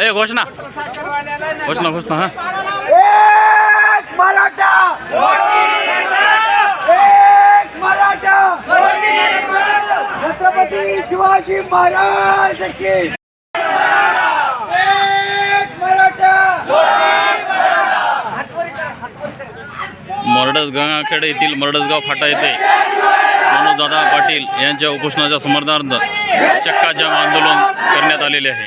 ए घोषणा. घोषणा घोषणा हा. मराठा. मराठा. छत्रपती शिवाजी महाराज की एक मराठा मरडसगावखेड येथील मरडसगाव फाटा येथे मनोजदादा पाटील यांच्या उपोषणाच्या समर्थनार्थ चक्काजाम आंदोलन करण्यात आलेले आहे.